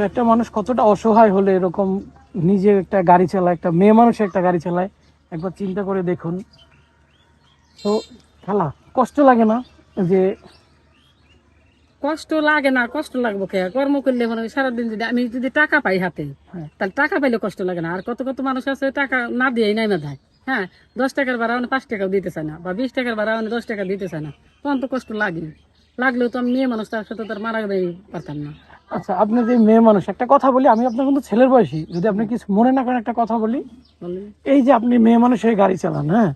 তো একটা মানুষ কতটা অসহায় হলে এরকম নিজে একটা গাড়ি চালায় একটা মেয়ে মানুষ একটা গাড়ি চালায় একবার চিন্তা করে দেখুন। তো খেলা কষ্ট লাগে না যে কষ্ট লাগে না কষ্ট লাগবো কে? কর্ম করলে মানে সারাদিন যদি আমি যদি টাকা পাই হাতে হ্যাঁ। তাহলে টাকা পাইলে কষ্ট লাগে না। আর কত কত মানুষ আছে টাকা না দিয়েই নাই মাথায়। হ্যাঁ দশ টাকার ভাড়া মানে পাঁচ টাকাও দিতে চায় না বা বিশ টাকার ভাড়া মানে দশ টাকা দিতে চায় না। তখন তো কষ্ট লাগে। লাগলেও তো আমি মেয়ে মানুষ তার সাথে তার মারা পারতাম না। আচ্ছা আপনি যে মেয়ে মানুষ একটা কথা বলি আমি আপনার কিন্তু ছেলের বয়সী। যদি আপনি কিছু মনে না করেন একটা কথা বলি। এই যে আপনি মেয়ে মানুষ হয়ে গাড়ি চালান হ্যাঁ?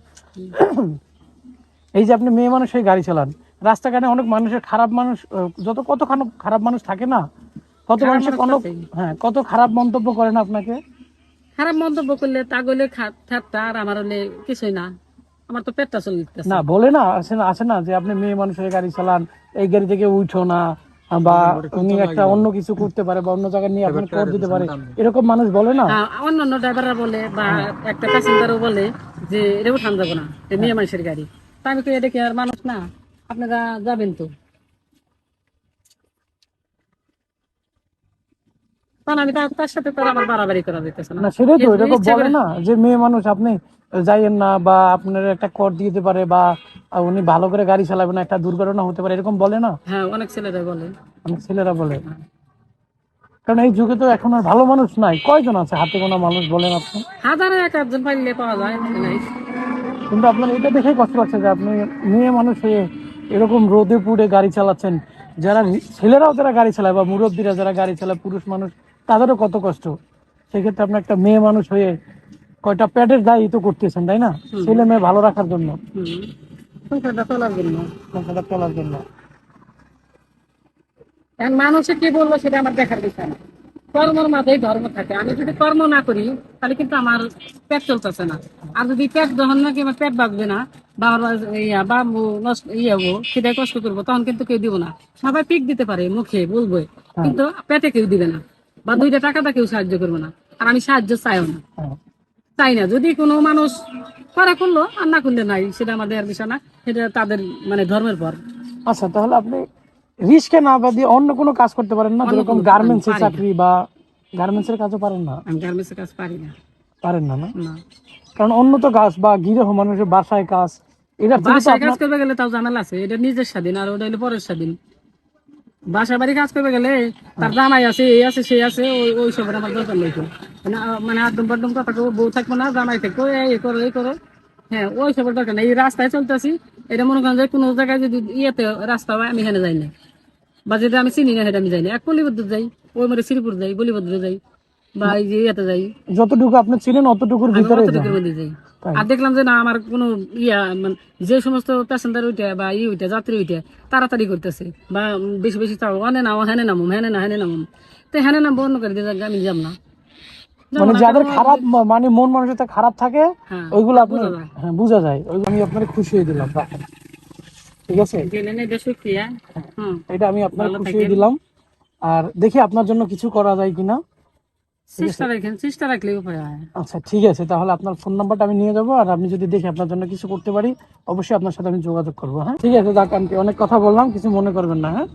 এই যে আপনি মেয়ে মানুষ হয়ে গাড়ি চালান রাস্তাঘাটে অনেক মানুষের খারাপ মানুষ যত কত খারাপ মানুষ থাকে না কত মানুষের মানুষ কোনো হ্যাঁ কত খারাপ মন্তব্য করে না আপনাকে? খারাপ মন্তব্য করলে তা গলে ঠাট্টা আর আমার হলে কিছুই না। আমার তো পেটটা চলতেছে। না বলে না আছে না আছে না যে আপনি মেয়ে মানুষের গাড়ি চালান এই গাড়ি থেকে উঠো না বা উনি একটা অন্য কিছু করতে পারে বা অন্য জায়গায় নিয়ে আপনাকে কর দিতে পারে। এরকম মানুষ বলে না? হ্যাঁ, অন্যান্য ড্রাইভাররা বলে বা একটা প্যাসেঞ্জারও বলে যে এটা উঠান যাব না মেয়ে মানুষের গাড়ি। তা আমি তো এটা কি আর মানুষ না আপনারা যাবেন তো। আমি তার সাথে তো আমার বাড়াবাড়ি করা যেতেছে না। সেটাই তো এরকম বলে না যে মেয়ে মানুষ আপনি যাইয়েন না বা আপনার একটা কর দিতে পারে বা উনি ভালো করে গাড়ি চালাবেন না একটা দুর্ঘটনা হতে পারে এরকম বলে না? হ্যাঁ অনেক ছেলেরা বলে। অনেক ছেলেরা বলে। কারণ এই যুগে তো এখন আর ভালো মানুষ নাই। কয়জন আছে? হাতে গোনা মানুষ বলেন আপনি। হাজারে এক একজন পাইলে পাওয়া যায় নাই। কিন্তু আপনার এটা দেখেই কষ্ট লাগছে যে আপনি মেয়ে মানুষ হয়ে এরকম রোদে পুড়ে গাড়ি চালাচ্ছেন। যারা ছেলেরাও যারা গাড়ি চালায় বা মুরব্বীরা যারা গাড়ি চালায় পুরুষ মানুষ তাদেরও কত কষ্ট। সেক্ষেত্রে আপনি একটা মেয়ে মানুষ হয়ে কয়টা প্যাডের দায়ী তো করতেছেন তাই না? ছেলে মেয়ে ভালো রাখার জন্য। সংসারটা চলার জন্য সংসারটা চলার জন্য। মানুষে কি বলব সেটা আমার দেখার বিষয় না। কর্মর মাঝেই ধর্ম থাকে। আমি যদি কর্ম না করি তাহলে কিন্তু আমার পেট চলতেছে না। আর যদি পেট যখন নাকি আমার পেট বাঁচবে না বা ইয়া নষ্ট ইয়ে হব সেটাই কষ্ট করব তখন কিন্তু কেউ দিব না। সবাই পিক দিতে পারে মুখে বলব। কিন্তু পেটে কেউ দিবে না। বা দুইটা টাকাটা কেউ সাহায্য করবে না। আর আমি সাহায্য চাইও না। হ্যাঁ। চাই না। যদি কোনো মানুষ করা করল আর না করলে নাই সেটা আমাদের বিষয় না। সেটা তাদের মানে ধর্মের পর। আচ্ছা তাহলে আপনি রিস্কে না দিয়ে অন্য কোনো কাজ করতে পারেন না যেরকম কোনো কাজ গার্মেন্টস এর চাকরি বা গার্মেন্টস এর কাজও পারেন না? আমি গার্মেন্টসের কাজ পারি না। পারেন না না? কারণ অন্য তো কাজ বা গৃহ মানুষের বাসায় কাজ এটা বাসায় কাজ করবে গেলে তাও ঝামেলা আছে এটা নিজের স্বাধীন আর ওটা হলো পরের স্বাধীন। বাসা বাড়ি কাজ করবে গেলে তার জামাই আছে এই আছে সেই আছে ওই ওই সবের আমার দরকার নেই মানে মানে আদম বাদম কথা কেউ বউ থাকব না জামাই থাকব এই করো এই করো। হ্যাঁ ওই সবের দরকার নেই। এই রাস্তায় চলতেছি এটা মনে করেন যে কোনো জায়গায় যদি ইয়েতে রাস্তা হয় আমি এখানে যাই না। বা যেটা আমি চিনি না সেটা আমি যাই না। এক কলিবদ্র যাই ওই মানে শ্রীপুর যাই বলিভদ্র যাই বা এই যে ইয়েতে যাই। যতটুকু আপনি ছিলেন অতটুকুর ভিতরে যাই। আর দেখলাম যে না আমার কোনো ইয়া মানে যে সমস্ত প্যাসেঞ্জার বা ই যাত্রী তাড়াতাড়ি করতেছে। বা বেশি বেশি চাও অনে নাও হেনে নামুম হেনে না হেনে নামুম তো হেনে নাম বন্ধ করে দিয়ে আমি যাব না। মানে যাদের খারাপ মানে মন মানুষের খারাপ থাকে হ্যাঁ, ওইগুলো আপনি বোঝা যায়। হ্যাঁ বোঝা যায়। ওইগুলো আমি আপনাকে খুশি হয়ে দিলাম ঠিক আছে? হুম। এটা আমি আপনার খুশি হয়ে দিলাম। আর দেখি আপনার জন্য কিছু করা যায় কিনা। আচ্ছা ঠিক আছে তাহলে আপনার ফোন নাম্বারটা আমি নিয়ে যাব আর আমি যদি দেখি আপনার জন্য কিছু করতে পারি অবশ্যই আপনার সাথে আমি যোগাযোগ করব হ্যাঁ? ঠিক আছে যাক অনেক কথা বললাম কিছু মনে করবেন না হ্যাঁ?